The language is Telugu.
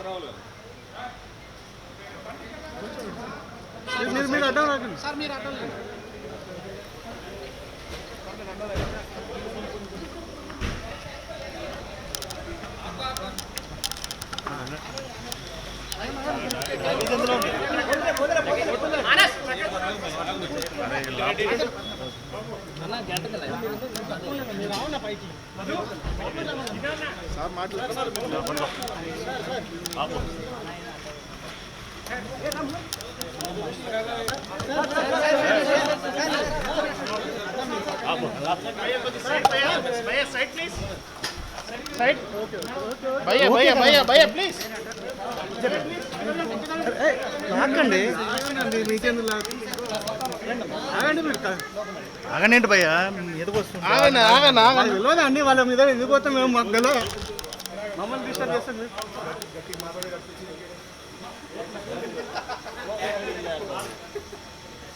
మీరు మీరు అడ్డం రాకండి సార్ మీరు అడ్డం లేదు గంట మాట్లాడుతున్నారు భయ్యా భయ్యా ప్లీజ్ లాక్కండి మీకెందుకు ఆగనేంటి భయ్యా తెలియదు అన్ని వాళ్ళ మీద ఎందుకు పోతాం మేము? మాకు మమ్మల్ని డిస్టర్బ్ చేస్తాం